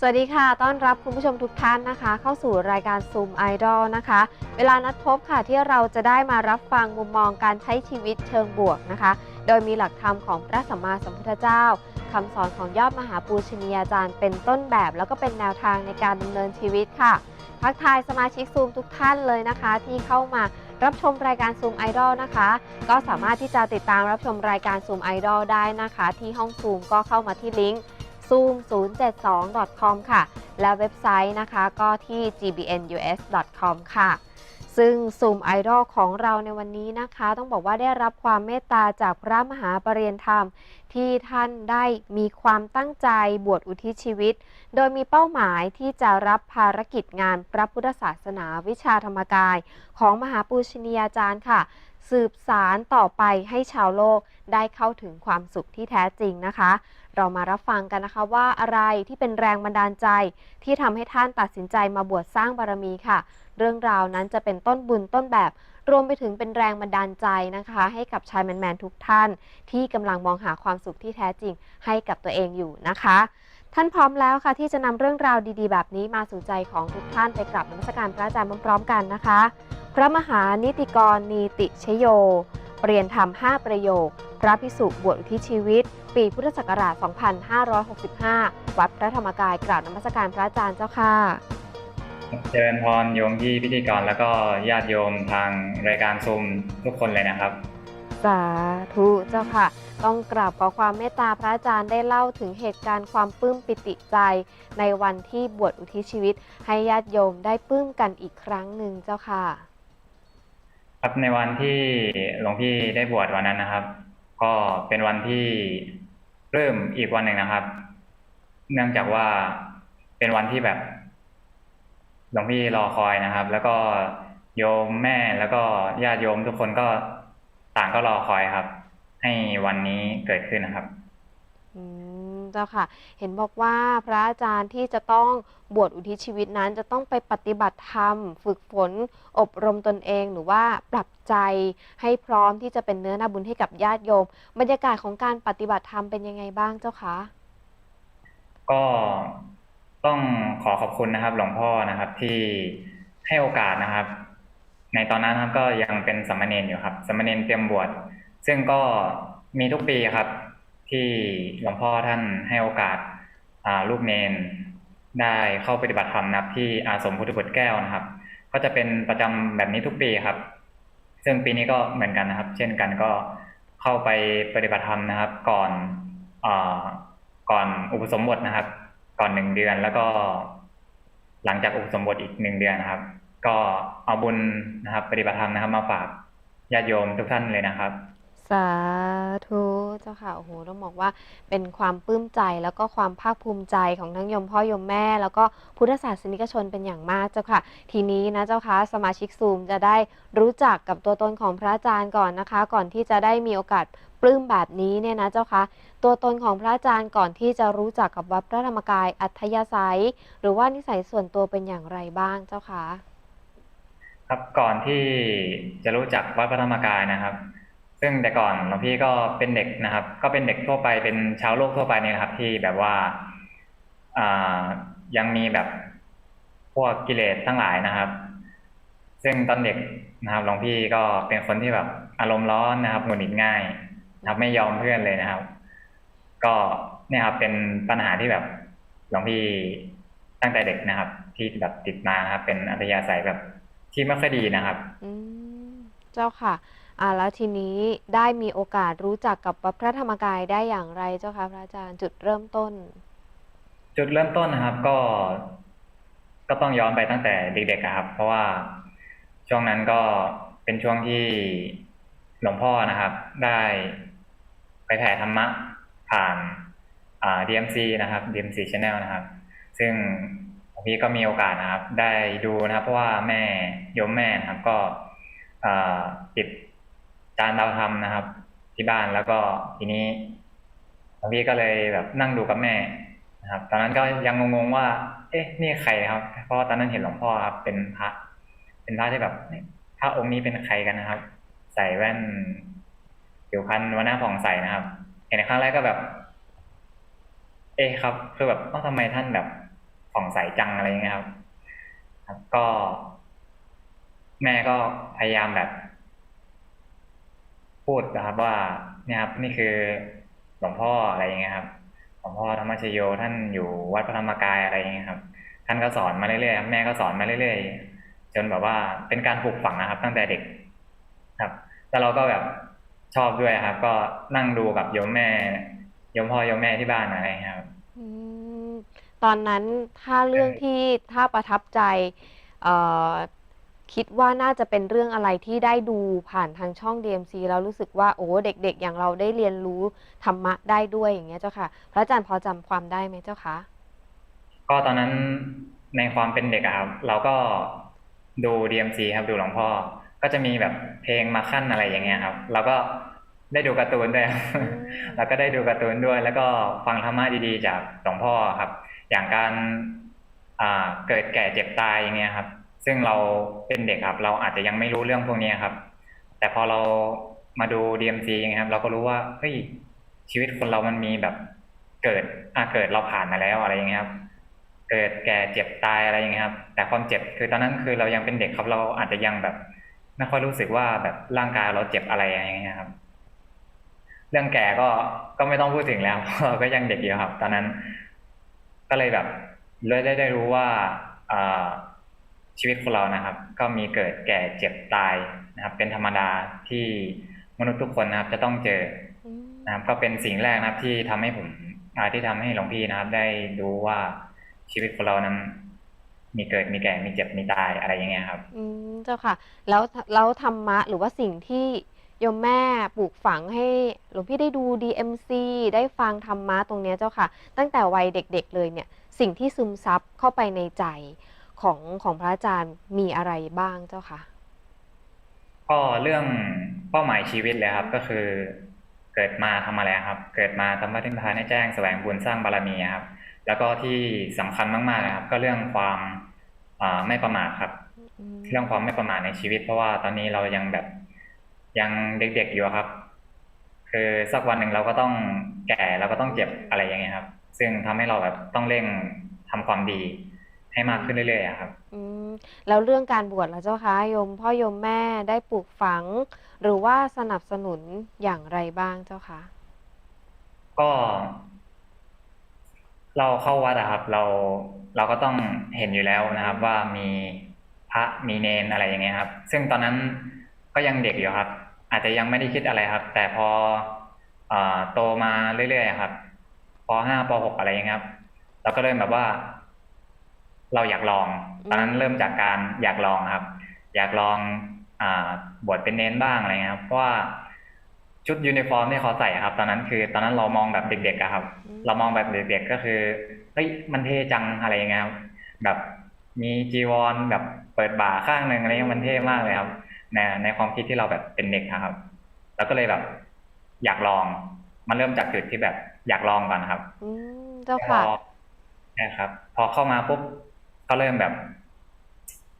สวัสดีค่ะ ต้อนรับคุณผู้ชมทุกท่านนะคะ เข้าสู่รายการ Zoom Idol นะคะ เวลานัดพบค่ะที่เราจะได้มารับฟังมุมมองการใช้ชีวิตเชิงบวกนะคะ โดยมีหลักธรรมของพระสัมมาสัมพุทธเจ้าคำสอนของยอดมหาปูชนียาจารย์ เป็นต้นแบบ แล้วก็เป็นแนวทางในการดำเนินชีวิตค่ะทักทายสมาชิกซูมทุกท่านเลยนะคะ ที่เข้ามารับชมรายการ Zoom Idol นะคะ ก็สามารถที่จะติดตามรับชมรายการ Zoom Idol ได้นะคะ ที่ห้อง Zoom ก็เข้ามาที่ลิงก์ zoom072.com ค่ะ และเว็บไซต์นะคะก็ที่ gbnus.com ค่ะซึ่ง Zoom Idol ของเราในวันนี้นะคะ ต้องบอกว่าได้รับความเมตตาจากพระมหาปรริยนธรรม ที่ท่านได้มีความตั้งใจบวชอุทิศชีวิต โดยมีเป้าหมายที่จะรับภารกิจงานพระพุทธศาสนาวิชาธรรมกาย ของมหาปูชนียาจารย์ค่ะ สืบสารต่อไปให้ชาวโลกได้เข้าถึงความสุขที่แท้จริงนะคะ เรามารับฟังกันนะคะว่าอะไรที่เป็นแรงบันดาลใจ ที่ทำให้ท่านตัดสินใจมาบวชสร้างบารมีค่ะ เรื่องราวนั้นจะเป็นต้นบุญต้นแบบ รวมไปถึงเป็นแรงบันดาลใจนะคะ ให้กับชายแมนๆทุกท่าน ที่กำลังมองหาความสุขที่แท้จริงให้กับตัวเองอยู่นะคะ ท่านพร้อมแล้วค่ะ ที่จะนำเรื่องราวดีๆ แบบนี้มาสู่ใจของทุกท่านไปกราบนมัสการพระอาจารย์พร้อมๆกันนะคะ พระมหานิติกรนีติชโยเปลี่ยนธรรม5ประโยค พระพิสุบวชอุทิศชีวิต ปีพุทธศักราช 2565 วัดพระธรรมกายกราบนมัสการพระอาจารย์เจ้าค่ะ เจริญพรโยมที่พิธีกรแล้วก็ญาติโยมทางรายการซูมทุกคนเลยนะครับ สาธุเจ้าค่ะ ต้องกราบขอความเมตตาพระอาจารย์ได้เล่าถึงเหตุการณ์ความปลื้มปิติใจ ในวันที่บวชอุทิศชีวิต ให้ญาติโยมได้ปลื้มกันอีกครั้งหนึ่งเจ้าค่ะ ครับในวันที่หลวงพี่ได้บวชวันนั้นนะครับ ก็เป็นวันที่ เริ่มอีกวันหนึ่งนะครับ เนื่องจากว่าเป็นวันที่แบบหลวงพี่รอคอยนะครับ แล้วก็โยมแม่แล้วก็ญาติโยมทุกคนก็ต่างก็รอคอยครับ ให้วันนี้เกิดขึ้นนะครับ จ้าค่ะ เห็นบอกว่าพระอาจารย์ที่จะต้องบวชอุทิศชีวิตนั้น จะต้องไปปฏิบัติธรรม ฝึกฝน อบรมตนเอง หรือว่าปรับใจให้พร้อมที่จะเป็นเนื้อนาบุญให้กับญาติโยม บรรยากาศของการปฏิบัติธรรมเป็นยังไงบ้างเจ้าคะก็ต้องขอขอบคุณนะครับ หลวงพ่อนะครับที่ให้โอกาสนะครับ ในตอนนั้นครับก็ยังเป็นสามเณรอยู่ครับสามเณรเตรียมบวชซึ่งก็มีทุกปีครับ ที่หลวงพ่อท่านให้โอกาสลูกเนนได้เข้าปฏิบัติธรรมนะครับที่อาสมพุทธบุตรแก้วนะครับ ก็จะเป็นประจำแบบนี้ทุกปีครับ ซึ่งปีนี้ก็เหมือนกันนะครับ เช่นกันก็เข้าไปปฏิบัติธรรมนะครับ ก่อนอก่อนอุปสมบทนะครับ ก่อนหนึ่งเดือนแล้วก็ หลังจากอุปสมบทอีกหนึ่งเดือนนะครับ ก็เอาบุญนะครับ ปฏิบัติธรรมนะครับ มาฝากญาติโยมทุกท่านเลยนะครับ สาธุเจ้าค่ะโอ้โหต้องบอกว่าเป็นความปลื้มใจแล้วก็ความภาคภูมิใจของทั้งยมพ่อยมแม่ แล้วก็พุทธศาสนิกชนเป็นอย่างมากเจ้าค่ะ ทีนี้นะเจ้าค่ะสมาชิกซูมจะได้รู้จักกับตัวตนของพระอาจารย์ก่อนนะคะ ก่อนที่จะได้มีโอกาสปลื้มแบบนี้เนี่ยนะเจ้าค่ะตัวตนของพระอาจารย์ก่อนที่จะรู้จักกับวัดพระธรรมกายอัธยาศัย หรือว่านิสัยส่วนตัวเป็นอย่างไรบ้างเจ้าค่ะครับก่อนที่จะรู้จักวัดพระธรรมกายนะครับ ซึ่งแต่ก่อนหลวงพี่ก็เป็นเด็กนะครับ ก็เป็นเด็กทั่วไปเป็นชาวโลกทั่วไปนี่นะครับ ที่แบบว่าอ่ายังมีแบบพวกกิเลสทั้งหลายนะครับ ซึ่งตอนเด็กนะครับหลวงพี่ก็เป็นคนที่แบบอารมณ์ร้อนนะครับหงุดหงิดง่ายนะครับไม่ยอมเพื่อนเลยนะครับ ก็เนี่ยครับเป็นปัญหาที่แบบหลวงพี่ตั้งแต่เด็กนะครับ ที่แบบติดมาครับ เป็นอัธยาศัยแบบที่ไม่ค่อยดีนะครับ อืมเจ้าค่ะ อ่าแล้วทีนี้ได้มีโอกาสรู้จักกับพระธรรมกายได้อย่างไรเจ้าคะพระอาจารย์จุดเริ่มต้น จุดเริ่มต้นนะครับ ก็ ก็ต้องย้อนไปตั้งแต่เด็กๆครับ เพราะว่าช่วงนั้นก็เป็นช่วงที่หลวงพ่อนะครับ ได้ไปแผ่ธรรมะผ่านอ่า DMC นะครับ DMC Channel นะครับ ซึ่งพี่ก็มีโอกาสนะครับ ได้ดูนะครับ เพราะว่าแม่โยมแม่นะครับ ก็อ่าติด จานดาวธรรมนะครับ ที่บ้านแล้วก็ทีนี้หลวงพี่ก็เลยแบบนั่งดูกับแม่นะครับ ตอนนั้นก็ยังงงๆว่า เอ๊ะนี่ใครครับ เพราะตอนนั้นเห็นหลวงพ่อครับ เป็นพระ เป็นพระที่แบบพระองค์นี้เป็นใครกันนะครับ ใส่แว่นผิวพรรณวันหน้าผ่องใสนะครับเห็นครั้งแรกก็แบบ เอ๊ะครับคือแบบเอ้าทำไมท่านแบบผ่องใสจังอะไรเงี้ยครับ ครับก็ แม่ก็พยายามแบบ พูดนะครับว่าเนี่ยครับนี่คือหลวงพ่ออะไรอย่างเงี้ยครับหลวงพ่อธรรมชโยท่านอยู่วัดพระธรรมกายอะไรอย่างเงี้ยครับ ท่านก็สอนมาเรื่อยๆครับแม่ก็สอนมาเรื่อยๆจนแบบว่าเป็นการปลูกฝังนะครับ ตั้งแต่เด็กครับ แล้วเราก็แบบชอบด้วยครับ ก็นั่งดูกับโยมแม่โยมพ่อโยมแม่ที่บ้านอะไรอย่างเงี้ยครับอืมตอนนั้นถ้าเรื่องที่ถ้าประทับใจเอ่อ คิดว่าน่าจะเป็นเรื่องอะไรที่ได้ดูผ่านทางช่อง DMC แล้วรู้สึกว่าโอ้เด็กๆ อย่างเราได้เรียนรู้ธรรมะได้ด้วยอย่างเงี้ยเจ้าค่ะ พระอาจารย์พอจำความได้ไหมเจ้าคะก็ตอนนั้นในความเป็นเด็กอะครับเราก็ดู DMC ครับดูหลวงพ่อ ก็จะมีแบบเพลงมาขั้นอะไรอย่างเงี้ยครับเราก็ได้ดูการ์ตูนด้วยครับอืมแล้วก็ได้ดูการ์ตูนด้วย แล้วก็ฟังธรรมะดีๆ จากหลวงพ่อครับ อย่างการอ่าเกิดแก่เจ็บตายอย่างเงี้ยครับ ซึ่งเราเป็นเด็กครับ เราอาจจะยังไม่รู้เรื่องพวกนี้ครับ แต่พอเรามาดู DMC อย่างเงี้ยครับ เราก็รู้ว่าเฮ้ยชีวิตคนเรามันมีแบบเกิดอะเกิดเราผ่านมาแล้วอะไรอย่างเงี้ยครับ เกิดแก่เจ็บตายอะไรอย่างเงี้ยครับ แต่ความเจ็บคือตอนนั้นคือเรายังเป็นเด็กครับเราอาจจะยังแบบไม่ค่อยรู้สึกว่าแบบร่างกายเราเจ็บอะไรอย่างเงี้ยครับ เรื่องแก่ก็ก็ไม่ต้องพูดถึงแล้วเพราะเราก็ยังเด็กอยู่ครับ ตอนนั้น ก็เลยแบบเลยได้ได้รู้ว่าอ่า ชีวิตของเรานะครับ ก็มีเกิดแก่เจ็บตายนะครับ เป็นธรรมดาที่มนุษย์ทุกคนนะครับ จะต้องเจอนะครับ ก็เป็นสิ่งแรกนะครับ ที่ทำให้ผมที่ทำให้หลวงพี่นะครับ ได้รู้ว่าชีวิตของเรานั้น มีเกิดมีแก่มีเจ็บมีตายอะไรอย่างเงี้ยครับ อืมเจ้าค่ะ แล้วแล้วธรรมะหรือว่าสิ่งที่โยมแม่ปลูกฝังให้หลวงพี่ได้ดู DMC ได้ฟังธรรมะตรงเนี้ยเจ้าค่ะ ตั้งแต่วัยเด็กๆเลยเนี่ย สิ่งที่ซึมซับเข้าไปในใจ ของของพระอาจารย์มีอะไรบ้างเจ้าค่ะก็เรื่องเป้าหมายชีวิตเลยครับก็คือ เกิดมาทำอะไรครับ เกิดมาทำพระทิมพานให้แจ้งแสวงบุญสร้างบารมีครับ แล้วก็ที่สำคัญมากๆนะครับ ก็เรื่องความอ่าไม่ประมาทครับอืมเรื่องความไม่ประมาทในชีวิต เพราะว่าตอนนี้เรายังแบบยังเด็กๆอยู่อะครับ คือสักวันหนึ่งเราก็ต้องแก่เราก็ต้องเจ็บอะไรอย่างเงี้ยครับ ซึ่งทำให้เราแบบต้องเร่งทำความดี ให้มากขึ้นเรื่อยๆอะครับ อืมแล้วเรื่องการบวชล่ะเจ้าคะโยมพ่อโยมแม่ได้ปลูกฝัง หรือว่าสนับสนุนอย่างไรบ้างเจ้าคะก็ เราเข้าวัดอะครับ เราเราก็ต้องเห็นอยู่แล้วนะครับ ว่ามีพระมีเนนอะไรอย่างเงี้ยครับ ซึ่งตอนนั้นก็ยังเด็กอยู่ครับ อาจจะยังไม่ได้คิดอะไรครับ แต่พอเอ่อโตมาเรื่อยๆอะครับปห้าปหกอะไรอย่างเงี้ยครับ เราก็เริ่มแบบว่า เราอยากลอง ตอนนั้นเริ่มจากการอยากลองครับ อยากลองอ่าบวชเป็นเนนบ้างอะไรเงี้ยครับเพราะว่าชุดยูนิฟอร์มที่เขาใส่อะครับ ตอนนั้นคือตอนนั้นเรามองแบบเด็กๆอะครับอืมเรามองแบบเด็กๆก็คือเฮ้ยมันเท่จังอะไรอย่างเงี้ยครับแบบมีจีวรแบบเปิดบ่าข้างหนึ่งอะไรเงี้ยมันเท่มากเลยครับในในความคิดที่เราแบบเป็นเด็กอะครับ แล้วก็เลยแบบ อยากลอง มันเริ่มจากจุดที่แบบอยากลองก่อนครับอืมเจ้าพค่ะอนะครับ พอเข้ามาปุ๊บ ก็เริ่มแบบ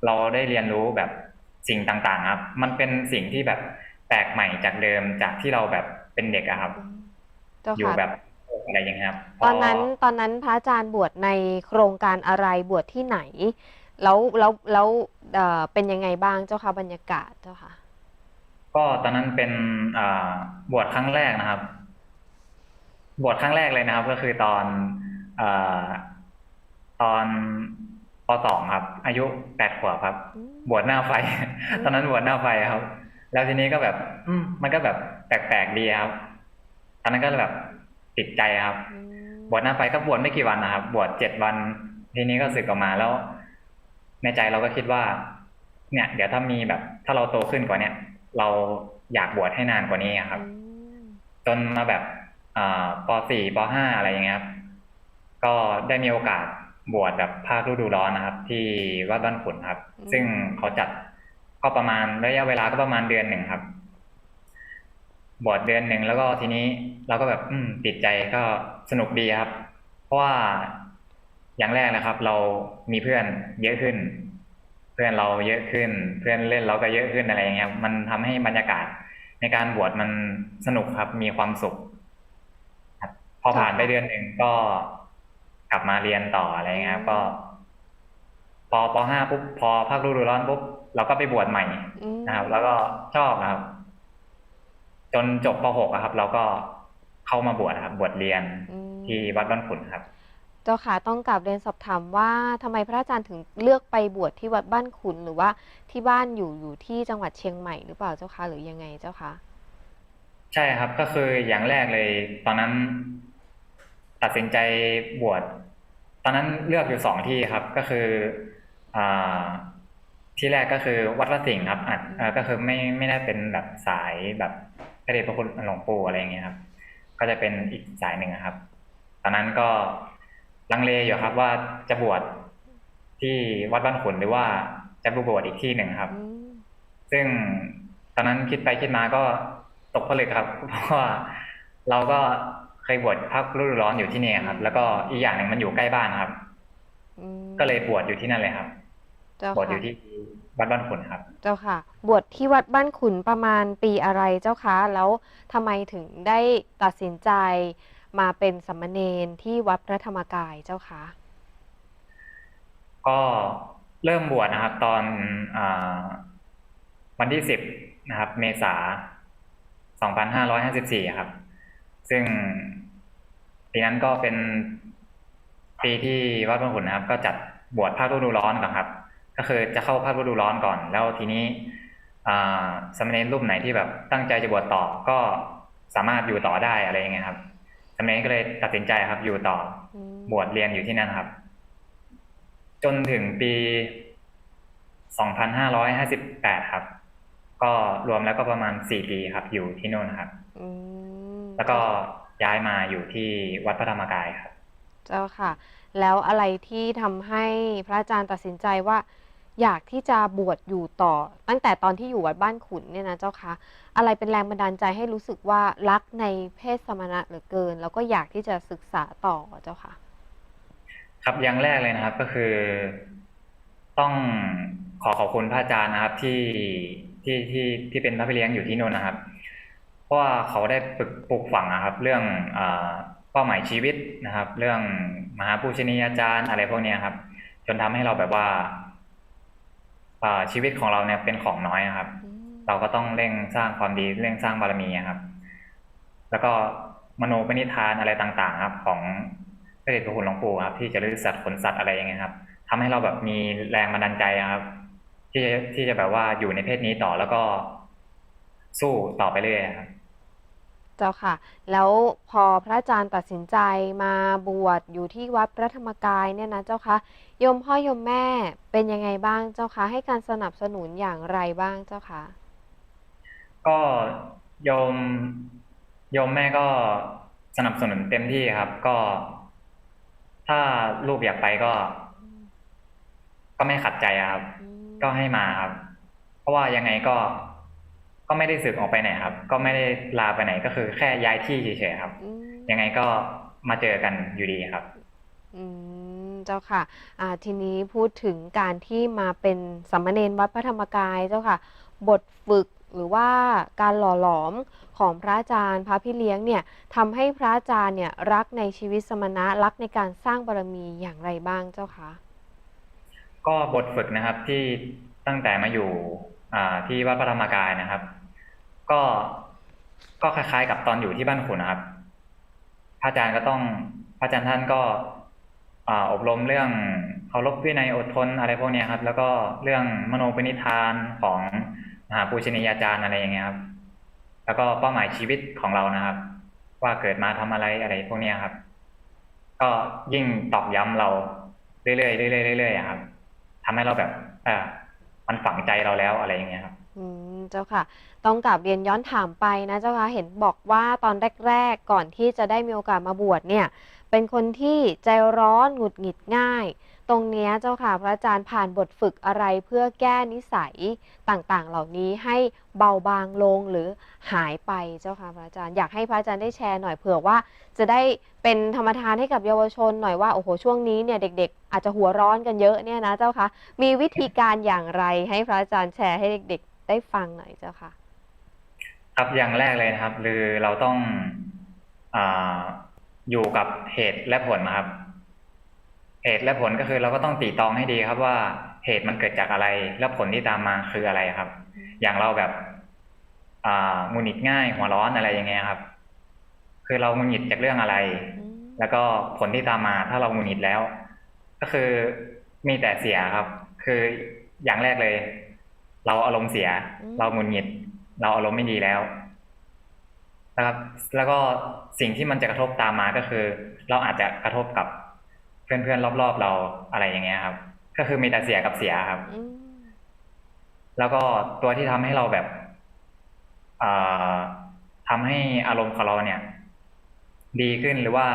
เราได้เรียนรู้แบบสิ่งต่างๆ ครับ มันเป็นสิ่งที่แบบแปลกใหม่จากเดิมจากที่เราแบบเป็นเด็กอะครับอืมเจ้าอยู่ค่ะแบบอะไรอย่างเงี้ยครับพตอนนั้นตอนนั้นพระอาจารย์บวชในโครงการอะไรบวชที่ไหน แล้วแล้วแล้วเอ่อเป็นยังไงบ้างเจ้าค่ะบรรยากาศเจ้าค่ะ ก็ตอนนั้นเป็นอ่าบวชครั้งแรกนะครับ บวชครั้งแรกเลยนะครับ ก็คือตอนอ่าตอน ปสองครับ อายุแปดขวบครับอืมบวชหน้าไฟ ตอนนั้นบวชหน้าไฟครับ แล้วทีนี้ก็แบบ อืมมันก็แบบแปลกๆดีครับ ตอนนั้นก็แบบติดใจครับอืมบวชหน้าไฟก็บวชไม่กี่วันนะครับ บวชเจ็ดวัน ทีนี้ก็สึกออกมาแล้ว ในใจเราก็คิดว่า เนี่ย เดี๋ยวถ้ามีแบบ ถ้าเราโตขึ้นกว่าเนี้ยเราอยากบวชให้นานกว่านี้ครับอืมจนมาแบบอ่าปสี่ปห้าอะไรอย่างเงี้ยครับ ก็ได้มีโอกาส บวชแบบภาคฤดูร้อนนะครับ ที่วัดบ้านขุนครับ ซึ่งเขาจัดก็ประมาณระยะเวลาก็ประมาณเดือนหนึ่งครับ บวชเดือนหนึ่งแล้วก็ทีนี้เราก็แบบอืมติดใจก็สนุกดีครับ เพราะว่าอย่างแรกนะครับ เรามีเพื่อนเยอะขึ้น เพื่อนเราเยอะขึ้น เพื่อนเล่นเราก็เยอะขึ้นอะไรอย่างเงี้ยครับมันทำให้บรรยากาศในการบวชมันสนุกครับ มีความสุขครับพอผ่านไปเดือนหนึ่งก็ กลับมาเรียนต่ออะไรเงี้ยครับก็ พอปห้าปุ๊บพอภาคฤดูร้อนปุ๊บเราก็ไปบวชใหม่อืมนะครับ แล้วก็ชอบนะครับ จนจบปหกอะครับ เราก็เข้ามาบวชนะครับ บวชเรียนอืมที่วัดบ้านขุนครับ เจ้าค่ะต้องกลับเรียนสอบถามว่าทำไมพระอาจารย์ถึงเลือกไปบวชที่วัดบ้านขุนหรือว่าที่บ้านอยู่อยู่ที่จังหวัดเชียงใหม่หรือเปล่าเจ้าคะหรือยังไงเจ้าคะใช่ครับก็คืออย่างแรกเลย ตอนนั้น ตัดสินใจบวชตอนนั้นเลือกอยู่สองที่ครับ ก็คืออ่าที่แรกก็คือวัดพระสิงห์ครับอะก็คือไม่ไม่ได้เป็นแบบสายแบบพระเดชพระคุณหลวงปู่อะไรอย่างเงี้ยครับ ก็จะเป็นอีกสายหนึ่งครับ ตอนนั้นก็ลังเลอยู่ครับ ว่าจะบวชที่วัดบ้านขุนหรือว่าจะไปบวชอีกที่หนึ่งครับ ซึ่งตอนนั้นคิดไปคิดมาก็ตกผลึกครับเพราะว่าเราก็ เคยบวชพักฤดูร้อนอยู่ที่นี่ครับ แล้วก็อีกอย่างหนึ่งมันอยู่ใกล้บ้านครับอืมก็เลยบวชอยู่ที่นั่นเลยครับเจ้าบวชอค่ะยู่ที่วัดบ้านขุนครับ เจ้าค่ะ บวชที่วัดบ้านขุนประมาณปีอะไรเจ้าคะแล้วทำไมถึงได้ตัดสินใจมาเป็นสามเณรที่วัดพระธรรมกายเจ้าคะก็เริ่มบวชนะครับ ตอนอาวันที่สิบนะครับ เมษาสองพันห้าร้อยห้าสิบสี่ครับ ซึ่ง ปีนั้นก็เป็นปีที่วัดบางขุนนะครับ ก็จัดบวชภาคฤดูร้อนก่อนครับ ก็คือจะเข้าภาคฤดูร้อนก่อน แล้วทีนี้อ่าสามเณรรูปไหนที่แบบตั้งใจจะบวชต่อก็สามารถอยู่ต่อได้อะไรอย่างเงี้ยครับสามเณรก็เลยตัดสินใจครับ อยู่ต่ออืมบวชเรียนอยู่ที่นั่นครับ จนถึงปี2558ครับ ก็รวมแล้วก็ประมาณ4ปีครับ อยู่ที่นู่นครับอืมแล้วก็ ย้ายมาอยู่ที่วัดพระธรรมกายครับ เจ้าค่ะ แล้วอะไรที่ทำให้พระอาจารย์ตัดสินใจว่า อยากที่จะบวชอยู่ต่อ ตั้งแต่ตอนที่อยู่วัดบ้านขุนเนี่ยนะเจ้าคะอะไรเป็นแรงบันดาลใจให้รู้สึกว่ารักในเพศสมณะเหลือเกิน แล้วก็อยากที่จะศึกษาต่อเจ้าค่ะ ครับอย่างแรกเลยนะครับก็คือ ต้องขอขอบคุณพระอาจารย์นะครับที่ที่ที่ที่เป็นพระพี่เลี้ยงอยู่ที่นู่นนะครับ เพราะว่าเขาได้ปลุกปลูกฝังนะครับ เรื่องเป้าหมายชีวิตนะครับ เรื่องมหาปูชนียาจารย์อะไรพวกนี้ครับ จนทำให้เราแบบว่าชีวิตของเราเนี่ยเป็นของน้อยครับ เราก็ต้องเร่งสร้างความดีเร่งสร้างบารมีครับ แล้วก็มโนปณิธานอะไรต่างๆ ครับ ของพระเดชพระคุณหลวงปู่ครับ ที่จะลื้อสัตว์ขนสัตว์อะไรอย่างเงี้ยครับทำให้เราแบบมีแรงบันดาลใจครับ ที่จะที่จะแบบว่าอยู่ในเพศนี้ต่อแล้วก็ สู้ต่อไปเรื่อยๆครับ เจ้าค่ะ แล้วพอพระอาจารย์ตัดสินใจมาบวชอยู่ที่วัดพระธรรมกายเนี่ยนะเจ้าคะโยมพ่อโยมแม่เป็นยังไงบ้างเจ้าคะให้การสนับสนุนอย่างไรบ้างเจ้าคะก็โยมโยมแม่ก็สนับสนุนเต็มที่ครับ ก็ ถ้าลูกอยากไปก็ ก็ไม่ขัดใจอะครับอืมก็ให้มาครับ เพราะว่ายังไงก็ ก็ไม่ได้สึกออกไปไหนครับ ก็ไม่ได้ลาไปไหนก็คือแค่ย้ายที่เฉยๆครับอืมยังไงก็มาเจอกันอยู่ดีครับ อืมเจ้าค่ะ อ่าทีนี้พูดถึงการที่มาเป็นสามเณรวัดพระธรรมกายเจ้าค่ะ บทฝึกหรือว่าการหล่อหลอมของพระอาจารย์พระพี่เลี้ยงเนี่ยทำให้พระอาจารย์เนี่ยรักในชีวิตสมณะรักในการสร้างบารมีอย่างไรบ้างเจ้าคะก็บทฝึกนะครับที่ตั้งแต่มาอยู่อ่าที่วัดพระธรรมกายนะครับ ก็ก็คล้ายๆ กับตอนอยู่ที่บ้านขุนนะครับ พระอาจารย์ก็ต้อง พระอาจารย์ท่านก็ออบรมเรื่องเคารพวินัยอดทนอะไรพวกนี้ครับ แล้วก็เรื่องมโนปณิธานของมหาปูชนียาจารย์อะไรอย่างเงี้ยครับ แล้วก็เป้าหมายชีวิตของเรานะครับ ว่าเกิดมาทำอะไรอะไรพวกนี้ครับ ก็ยิ่งตอกย้ำเราเรื่อยๆเรื่อยๆเรื่อยๆครับทำให้เราแบบเออมันฝังใจเราแล้วอะไรอย่างเงี้ยครับ อืมเจ้าค่ะ ต้องกลับเรียนย้อนถามไปนะเจ้าค่ะเห็นบอกว่าตอนแรก ๆ ก่อนที่จะได้มีโอกาสมาบวชเนี่ย เป็นคนที่ใจร้อนหงุดหงิดง่าย ตรงนี้เจ้าค่ะพระอาจารย์ผ่านบทฝึกอะไรเพื่อแก้นิสัยต่างๆ เหล่านี้ให้เบาบางลงหรือหายไปเจ้าค่ะพระอาจารย์อยากให้พระอาจารย์ได้แชร์หน่อยเผื่อว่า จะได้เป็นธรรมทานให้กับเยาวชนหน่อยว่าโอ้โหช่วงนี้เนี่ยเด็ก ๆ อาจจะหัวร้อนกันเยอะเนี่ยนะเจ้าค่ะมีวิธีการอย่างไรให้พระอาจารย์แชร์ให้เด็ก ๆ ได้ฟังหน่อยเจ้าค่ะ ครับอย่างแรกเลยนะครับ คือเราต้องอ่าอยู่กับเหตุและผลนะครับ เหตุและผลก็คือเราก็ต้องตีตรองให้ดีครับว่าเหตุมันเกิดจากอะไร แล้วผลที่ตามมาคืออะไรครับ อย่างเราแบบอ่าหงุดหงิดง่ายหัวร้อนอะไรอย่างเงี้ยครับ คือเราหงุดหงิดจากเรื่องอะไรอืมแล้วก็ผลที่ตามมา ถ้าเราหงุดหงิดแล้ว ก็คือมีแต่เสียครับ คืออย่างแรกเลย เราอารมณ์เสีย เราหงุดหงิด เราอารมณ์ไม่ดีแล้วนะครับ แล้วก็สิ่งที่มันจะกระทบตามมาก็คือ เราอาจจะกระทบกับเพื่อนๆรอบๆเราอะไรอย่างเงี้ยครับ ก็คือมีแต่เสียกับเสียครับอืมแล้วก็ตัวที่ทำให้เราแบบอ่าทำให้อารมณ์ของเราเนี่ย ดีขึ้นหรือว่า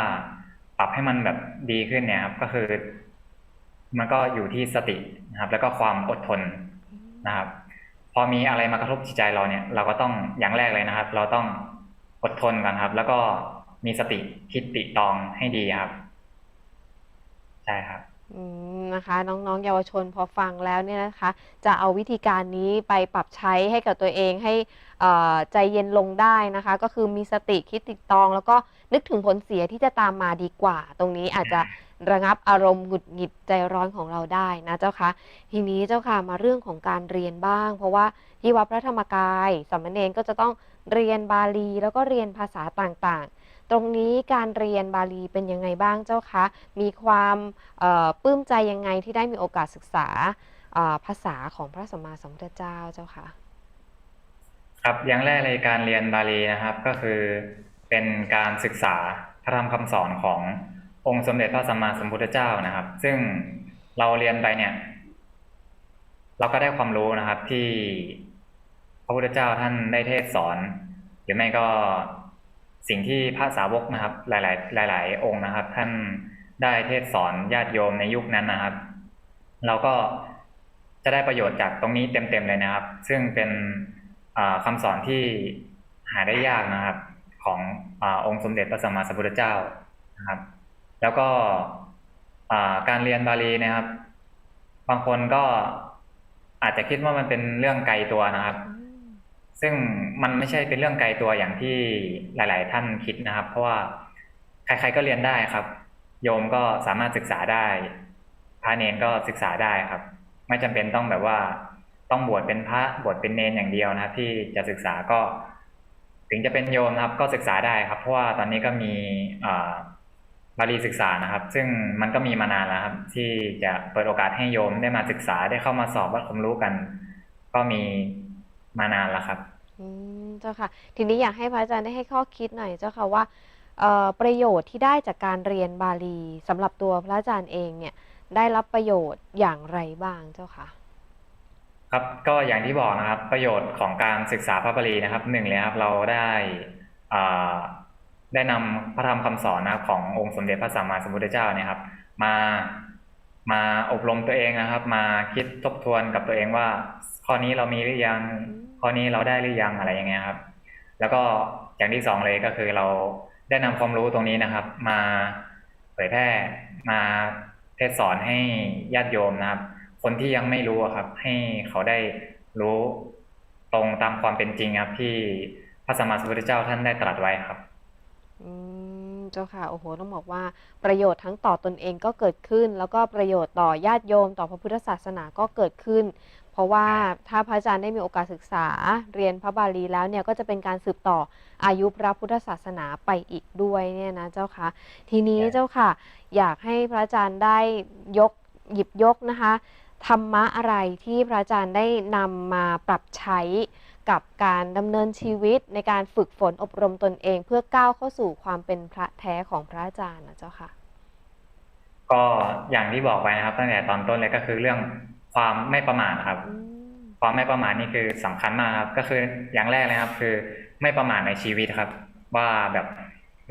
ปรับให้มันแบบดีขึ้นเนี่ยครับ ก็คือ มันก็อยู่ที่สตินะครับ แล้วก็ความอดทนนะครับ พอมีอะไรมากระทบจิตใจเราเนี่ย เราก็ต้องอย่างแรกเลยนะครับ เราต้องอดทนกันครับ แล้วก็มีสติคิดติตองให้ดีครับ ใช่ครับอืมนะคะ น้องๆ เยาวชนพอฟังแล้วเนี่ยนะคะ จะเอาวิธีการนี้ไปปรับใช้ให้กับตัวเองให้เอ่อใจเย็นลงได้นะคะ ก็คือมีสติคิดติดตอง แล้วก็นึกถึงผลเสียที่จะตามมาดีกว่า ตรงนี้อาจจะ ระงับอารมณ์หงุดหงิดใจร้อนของเราได้นะเจ้าคะทีนี้เจ้าค่ะมาเรื่องของการเรียนบ้าง เพราะว่าที่วัดพระธรรมกายสามเณรก็จะต้องเรียนบาลีแล้วก็เรียนภาษาต่างๆ ตรงนี้การเรียนบาลีเป็นยังไงบ้างเจ้าคะมีความปลื้มใจยังไงที่ได้มีโอกาสศึกษาภาษาของพระสัมมาสัมพุทธเจ้าเจ้าค่ะ ครับอย่างแรกเลยการเรียนบาลีนะครับก็คือเป็นการศึกษาพระธรรมคำสอนของ องค์สมเด็จพระสัมมาสัมพุทธเจ้านะครับ ซึ่งเราเรียนไปเนี่ย เราก็ได้ความรู้นะครับที่พระพุทธเจ้าท่านได้เทศสอน หรือไม่ก็สิ่งที่พระสาวกนะครับ หลาย ๆ หลาย ๆ องค์นะครับ ท่านได้เทศสอนญาติโยมในยุคนั้นนะครับ เราก็จะได้ประโยชน์จากตรงนี้เต็ม ๆ เลยนะครับ ซึ่งเป็นอ่าคำสอนที่หาได้ยากนะครับ ของอองค์สมเด็จพระสัมมาสัมพุทธเจ้านะครับ แล้วก็การเรียนบาลีนะครับ บางคนก็อาจจะคิดว่ามันเป็นเรื่องไกลตัวนะครับ ซึ่งมันไม่ใช่เป็นเรื่องไกลตัวอย่างที่หลาย ๆ ท่านคิดนะครับ เพราะว่าใคร ๆ ก็เรียนได้ครับ โยมก็สามารถศึกษาได้พระเนนก็ศึกษาได้ครับ ไม่จำเป็นต้องแบบว่าต้องบวชเป็นพระบวชเป็นเนนอย่างเดียวนะครับที่จะศึกษาก็ ถึงจะเป็นโยมนะครับ ก็ศึกษาได้ครับ เพราะว่าตอนนี้ก็มีอ่า บาลีศึกษานะครับ ซึ่งมันก็มีมานานแล้วครับ ที่จะเปิดโอกาสให้โยมได้มาศึกษาได้เข้ามาสอบวัดความรู้กัน ก็มีมานานแล้วครับอืมเจ้าค่ะ ทีนี้อยากให้พระอาจารย์ได้ให้ข้อคิดหน่อยเจ้าค่ะว่าเอ่อประโยชน์ที่ได้จากการเรียนบาลีสำหรับตัวพระอาจารย์เองเนี่ยได้รับประโยชน์อย่างไรบ้างเจ้าค่ะ ครับก็อย่างที่บอกนะครับ ประโยชน์ของการศึกษาพระบาลีนะครับหนึ่งเลยครับเราได้อ่า ได้นำพระธรรมคำสอนนะครับขององค์สมเด็จพระสัมมาสัมพุทธเจ้าเนี่ยครับ มามาอบรมตัวเองนะครับ มาคิดทบทวนกับตัวเองว่า ข้อนี้เรามีหรือยัง ข้อนี้เราได้หรือยังอะไรอย่างเงี้ยครับ แล้วก็อย่างที่สองเลยก็คือเราได้นำความรู้ตรงนี้นะครับ มาเผยแพร่มาเทศสอนให้ญาติโยมนะครับ คนที่ยังไม่รู้อะครับ ให้เขาได้รู้ตรงตามความเป็นจริงครับที่พระสัมมาสัมพุทธเจ้าท่านได้ตรัสไว้ครับอืม เจ้าค่ะโอ้โหต้องบอกว่าประโยชน์ทั้งต่อตนเองก็เกิดขึ้น แล้วก็ประโยชน์ต่อญาติโยม ต่อพระพุทธศาสนาก็เกิดขึ้น เพราะว่าถ้าพระอาจารย์ได้มีโอกาสศึกษาเรียนพระบาลีแล้วเนี่ยก็จะเป็นการสืบต่ออายุพระพุทธศาสนาไปอีกด้วยเนี่ยนะเจ้าค่ะ ทีนี้เจ้าค่ะ อยากให้พระอาจารย์ได้ยกหยิบยกนะคะธรรมะอะไรที่พระอาจารย์ได้นำมาปรับใช้ กับการดำเนินชีวิตในการฝึกฝนอบรมตนเอง เพื่อก้าวเข้าสู่ความเป็นพระแท้ของพระอาจารย์นะเจ้าค่ะ ก็อย่างที่บอกไปนะครับตั้งแต่ตอนต้นเลยก็คือเรื่องความไม่ประมาทครับอืมความไม่ประมาทนี่คือสำคัญมากครับ ก็คืออย่างแรกเลยครับ คือไม่ประมาทในชีวิตครับ ว่าแบบ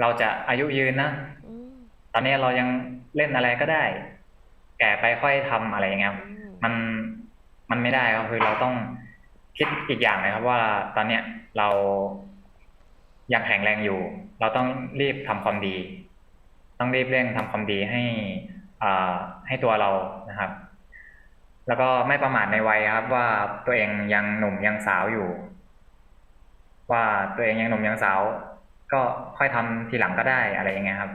เราจะอายุยืนนะอืมตอนนี้เรายังเล่นอะไรก็ได้ แก่ไปค่อยทำอะไรอย่างเงี้ยครับอืมมันมันไม่ได้ครับคือเราต้อง คิดอีกอย่างนะครับว่าตอนเนี้ยเรายังแข็งแรงอยู่ เราต้องรีบทำความดี ต้องรีบเร่งทำความดีให้อ่ให้ตัวเรานะครับ แล้วก็ไม่ประมาทในวัยครับ ว่าตัวเองยังหนุ่มยังสาวอยู่ ว่าตัวเองยังหนุ่มยังสาว ก็ค่อยทำทีหลังก็ได้อะไรอย่างเงี้ยครับ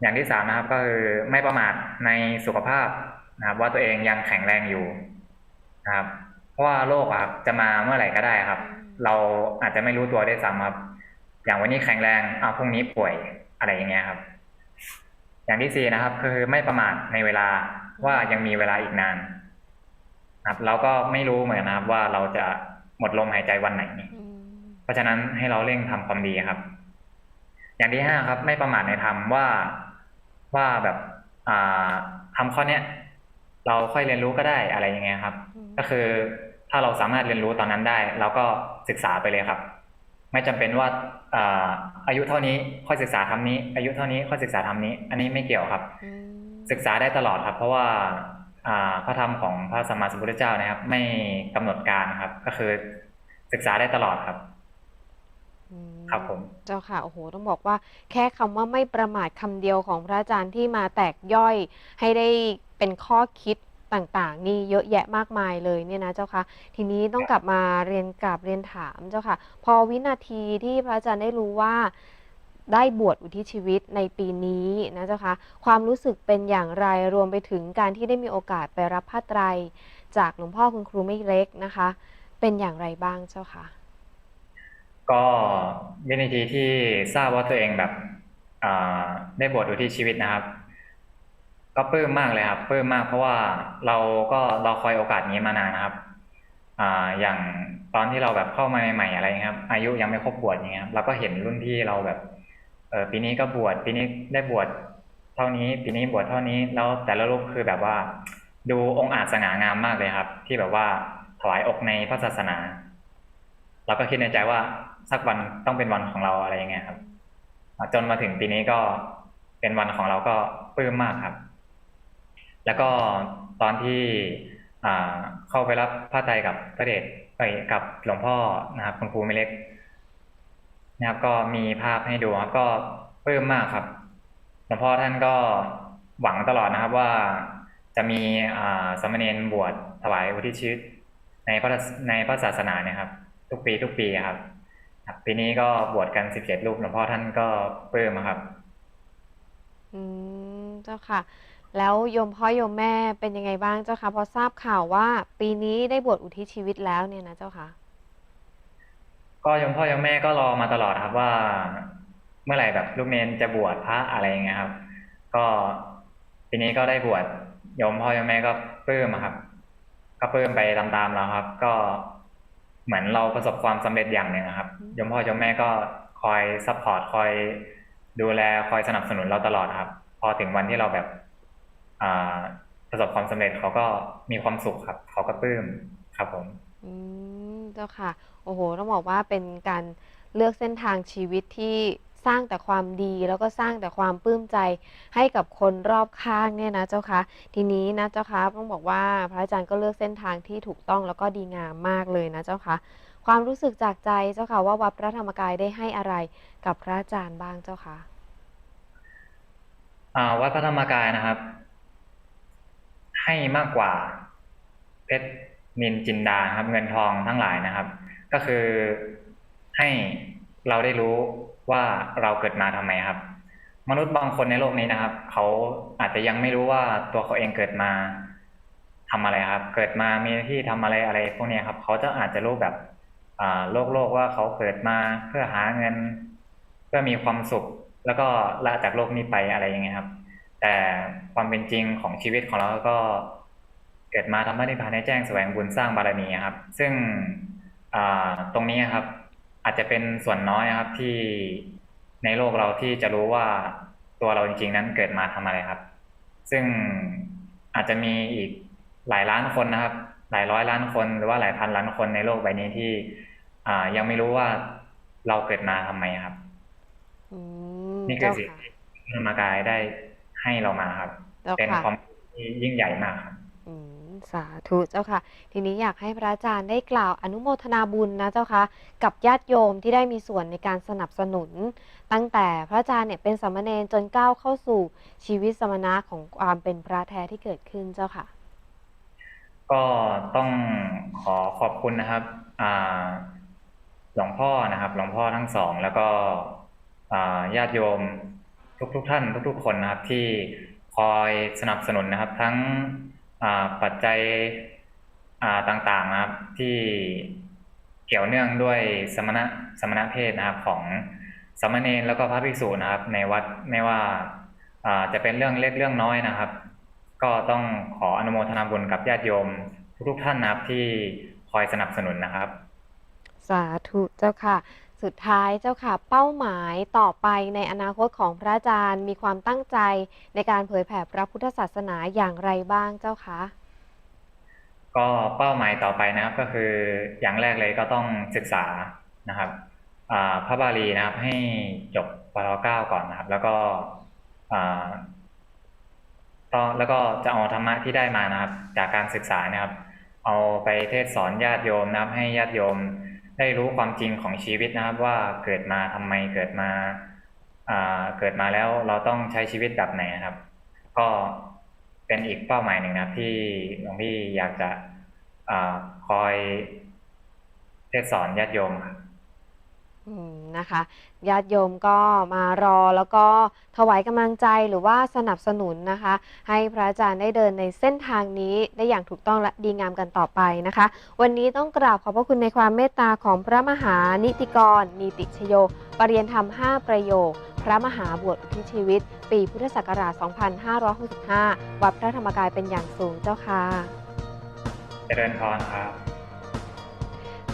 อย่างที่สามนะครับ ก็คือไม่ประมาทในสุขภาพนะครับ ว่าตัวเองยังแข็งแรงอยู่นะครับ เพราะว่าโรคอะครับจะมาเมื่อไหร่ก็ได้ครับ เราอาจจะไม่รู้ตัวได้วยซ้ำครับ อย่างวันนี้แข็งแรงอ้าวพรุ่งนี้ป่วยอะไรอย่างเงี้ยครับ อย่างที่สี่นะครับ คือไม่ประมาทในเวลาว่ายังมีเวลาอีกนานนะครับเราก็ไม่รู้เหมือนกันนะครับว่าเราจะหมดลมหายใจวันไหนอืมเพราะฉะนั้นให้เราเร่งทำความดีครับ อย่างที่ห้าครับ ไม่ประมาทในธรรมว่าว่าแบบ อ่าทำข้อเนี้ย เราค่อยเรียนรู้ก็ได้อะไรอย่างเงี้ยครับอืม ก็คือถ้าเราสามารถเรียนรู้ตอนนั้นได้ เราก็ศึกษาไปเลยครับ ไม่จำเป็นว่าอ่าอายุเท่านี้ค่อยศึกษาทำนี้ อายุเท่านี้ค่อยศึกษาทำนี้ อันนี้ไม่เกี่ยวครับอืมศึกษาได้ตลอดครับ เพราะว่าอ่าพระธรรมของพระสัมมาสัมพุทธเจ้านะครับ ไม่กำหนดการครับ ก็คือศึกษาได้ตลอดครับอืมครับผมเจ้าค่ะโอ้โหต้องบอกว่าแค่คำว่าไม่ประมาทคำเดียวของพระอาจารย์ที่มาแตกย่อยให้ได้เป็นข้อคิด ต่างๆ นี่เยอะแยะมากมายเลยเนี่ยนะเจ้าค่ะ ทีนี้ต้องกลับมาเรียนกลับเรียนถามเจ้าค่ะ พอวินาทีที่พระอาจารย์ได้รู้ว่าได้บวชอุทิศชีวิตในปีนี้นะเจ้าค่ะความรู้สึกเป็นอย่างไรรวมไปถึงการที่ได้มีโอกาสไปรับผ้าไตร จากหลวงพ่อคุณครูไม่เล็กนะคะ เป็นอย่างไรบ้างเจ้าค่ะก็วินาทีที่ทราบว่าตัวเองแบบอ่าได้บวชอุทิศชีวิตนะครับ ก็ปลื้มมากเลยครับปลื้มมากเพราะว่าเราก็รอคอยโอกาสนี้มานานนะครับอ่าอย่างตอนที่เราแบบเข้ามาใหม่ๆอะไรเงี้ยครับ อายุยังไม่ครบบวชอย่างเงี้ยครับเราก็เห็นรุ่นพี่เราแบบเออปีนี้ก็บวชปีนี้ได้บวชเท่านี้ ปีนี้บวชเท่านี้แล้วแต่ละรูปคือแบบว่า ดูองค์อาจสง่างามมากเลยครับ ที่แบบว่าถวายอกในพระศาสนาเราก็คิดในใจว่าสักวันต้องเป็นวันของเราอะไรอย่างเงี้ยครับจนมาถึงปีนี้ก็เป็นวันของเราก็ปลื้มมากครับ แล้วก็ตอนที่เข้าไปรับพระไตรกับพระเดชไปกับหลวงพ่อนะครับคุณครูไม่เล็กนะครับ ก็มีภาพให้ดูครับก็ปลื้มมากครับหลวงพ่อท่านก็หวังตลอดนะครับว่าจะมีสมเณรบวชถวายอุทิศชีวิตในพระในพระศาสนาเนี่ยครับ ทุกปีทุกปีครับปีนี้ก็บวชกันสิบเจ็ดรูปหลวงพ่อท่านก็ปลื้มครับ อืมเจ้าค่ะ แล้วโยมพ่อโยมแม่เป็นยังไงบ้างเจ้าค่ะพอทราบข่าวว่าปีนี้ได้บวชอุทิศชีวิตแล้วเนี่ยนะเจ้าค่ะก็ยมพ่อยมแม่ก็รอมาตลอดครับว่า เมื่อไหร่แบบลูกเนนจะบวชพระอะไรอย่างเงี้ยครับ ก็ปีนี้ก็ได้บวชโยมพ่อยมแม่ก็ปลื้มอะครับ ก็ปลื้มไปตามๆเราครับ ก็เหมือนเราประสบความสำเร็จอย่างหนึ่งอะครับอืมโยมพ่อยมแม่ก็คอยซัพพอร์ตคอยดูแลคอยสนับสนุนเราตลอดครับ พอถึงวันที่เราแบบอ่า ประสบความสำเร็จเขาก็มีความสุขครับ เขาก็ปลื้มครับผม อืมเจ้าค่ะ โอ้โห ต้องบอกว่าเป็นการเลือกเส้นทางชีวิตที่สร้างแต่ความดีแล้วก็สร้างแต่ความปลื้มใจให้กับคนรอบข้างเนี่ยนะเจ้าค่ะทีนี้นะเจ้าค่ะต้องบอกว่าพระอาจารย์ก็เลือกเส้นทางที่ถูกต้องแล้วก็ดีงามมากเลยนะเจ้าค่ะความรู้สึกจากใจเจ้าค่ะว่าวัดพระธรรมกายได้ให้อะไรกับพระอาจารย์บ้างเจ้าค่ะอ่าวัดพระธรรมกายนะครับ ให้มากกว่า เพชรนินจินดาครับ เงินทองทั้งหลายนะครับ ก็คือให้เราได้รู้ว่าเราเกิดมาทำไมครับ มนุษย์บางคนในโลกนี้นะครับ เขาอาจจะยังไม่รู้ว่าตัวเขาเองเกิดมาทำอะไรครับ เกิดมามีหน้าที่ทำอะไรอะไรพวกนี้ครับ เขาจะอาจจะรู้แบบอ่าโลกโลกว่าเขาเกิดมาเพื่อหาเงิน เพื่อมีความสุข แล้วก็ละจากโลกนี้ไปอะไรอย่างเงี้ยครับ แต่ความเป็นจริงของชีวิตของเราก็เกิดมาทำให้นิพพานให้แจ้งแสวงบุญสร้างบารมีครับ ซึ่งอ่าตรงนี้ครับ อาจจะเป็นส่วนน้อยครับที่ในโลกเราที่จะรู้ว่าตัวเราจริงๆนั้นเกิดมาทำอะไรครับ ซึ่งอาจจะมีอีกหลายล้านคนนะครับ หลายร้อยล้านคนหรือว่าหลายพันล้านคนในโลกใบนี้ที่อ่ายังไม่รู้ว่าเราเกิดมาทำไมครับอืมนี่คือเจ้าสิ่งค่ะที่พระธรรมกายได้ ให้เรามาครับเจ้าเป็นค่ะความที่ยิ่งใหญ่มากครับอืมสาธุเจ้าค่ะ ทีนี้อยากให้พระอาจารย์ได้กล่าวอนุโมทนาบุญนะเจ้าค่ะกับญาติโยมที่ได้มีส่วนในการสนับสนุน ตั้งแต่พระอาจารย์เนี่ยเป็นสามเณรจนก้าวเข้าสู่ชีวิตสมณะของความเป็นพระแท้ที่เกิดขึ้นเจ้าค่ะ ก็ต้องขอขอบคุณนะครับอ่าหลวงพ่อนะครับ หลวงพ่อทั้งสอง แล้วก็อ่าญาติโยม ทุกๆท่านทุกๆคนนะครับที่คอยสนับสนุนนะครับ ทั้งปัจจัยต่างๆนะครับที่เกี่ยวเนื่องด้วยสมณะสมณะเพศนะครับของสามเณรแล้วก็พระภิกษุนะครับ ในวัดไม่ว่าจะเป็นเรื่องเล็กเรื่องน้อยนะครับ ก็ต้องขออนุโมทนาบุญกับญาติโยม ทุกๆท่านนะครับที่คอยสนับสนุนนะครับ สาธุเจ้าค่ะ สุดท้ายเจ้าค่ะ เป้าหมายต่อไปในอนาคตของพระอาจารย์มีความตั้งใจในการเผยแผ่พระพุทธศาสนาอย่างไรบ้างเจ้าคะก็เป้าหมายต่อไปนะครับก็คืออย่างแรกเลยก็ต้องศึกษานะครับพระบาลีนะครับให้จบปรเก้าก่อนนะครับ แล้วก็ต่อแล้วก็จะเอาธรรมะที่ได้มานะครับ จากการศึกษานะครับ เอาไปเทศสอนญาติโยมนะครับ ให้ญาติโยม ได้รู้ความจริงของชีวิตนะครับว่าเกิดมาทำไมเกิดมาอ่าเกิดมาแล้วเราต้องใช้ชีวิตแบบไหนครับ ก็เป็นอีกเป้าหมายหนึ่งนะที่หลวงพี่อยากจะอาคอยเทศสอนญาติโยมครับ อืมนะคะญาติโยมก็มารอแล้วก็ถวายกำลังใจหรือว่าสนับสนุนนะคะ ให้พระอาจารย์ได้เดินในเส้นทางนี้ได้อย่างถูกต้องและดีงามกันต่อไปนะคะ วันนี้ต้องกราบขอบพระคุณในความเมตตาของพระมหานิติกร นิติชโยปรริยนธรรม 5 ประโยค พระมหาบวชอุทิศชีวิต ปีพุทธศักราช 2565 วัดพระธรรมกายเป็นอย่างสูงเจ้าค่ะเจริญพรครับ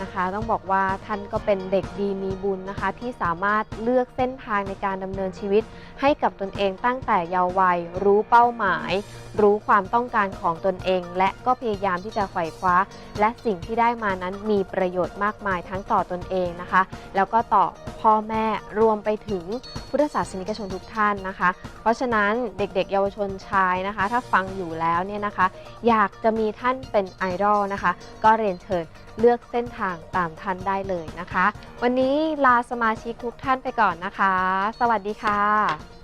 นะคะ ต้องบอกว่าท่านก็เป็นเด็กดีมีบุญนะคะ ที่สามารถเลือกเส้นทางในการดำเนินชีวิต ให้กับตนเองตั้งแต่เยาว์วัย รู้เป้าหมาย รู้ความต้องการของตนเอง และก็พยายามที่จะไขว่คว้า และสิ่งที่ได้มานั้นมีประโยชน์มากมายทั้งต่อตนเองนะคะ แล้วก็ต่อพ่อแม่รวมไปถึงพุทธศาสนิกชนทุกท่านนะคะ เพราะฉะนั้นเด็กๆ เยาวชนชายนะคะ ถ้าฟังอยู่แล้วเนี่ยนะคะ อยากจะมีท่านเป็นไอดอลนะคะ ก็เรียนเชิญ เลือกเส้นทางตามท่านได้เลยนะคะ วันนี้ลาสมาชิกทุกท่านไปก่อนนะคะ สวัสดีค่ะ